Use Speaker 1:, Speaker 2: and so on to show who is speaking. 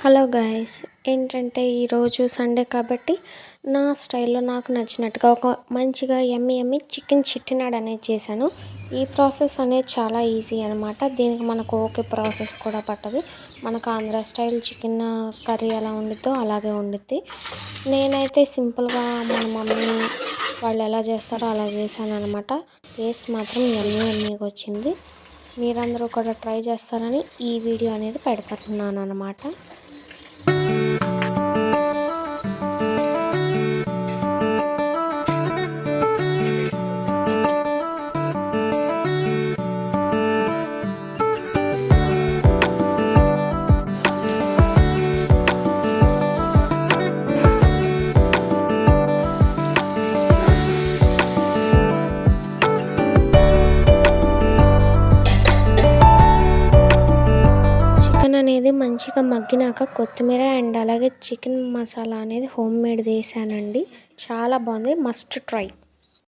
Speaker 1: Hello guys ఏంటంటే ఈరోజు Sunday కాబట్టి నా స్టైల్లో నాకు నచ్చినట్టుగా ఒక మంచిగా ఎమ్మి ఎమ్మి చికెన్ చిట్టినాడు అనేది చేశాను. ఈ ప్రాసెస్ అనేది చాలా ఈజీ అనమాట దీనికి మనకు ఓకే ప్రాసెస్ కూడా పట్టదు. మనకు ఆంధ్ర స్టైల్ చికెన్ కర్రీ ఎలా ఉండిద్దో అలాగే ఉండిద్ది. నేనైతే సింపుల్గా మన మమ్మీ వాళ్ళు ఎలా చేస్తారో అలా చేశాను అనమాట టేస్ట్ మాత్రం ఎమ్మి ఎమ్మిగా వచ్చింది. మీరందరూ కూడా ట్రై చేస్తారని ఈ వీడియో అనేది పెడుతున్నాను అనమాట అనేది మంచిగా మగ్గినాక కొత్తిమీర అండ్ అలాగే చికెన్ మసాలా అనేది హోమ్ మేడ్ వేసానండి చాలా బాగుంది. Must try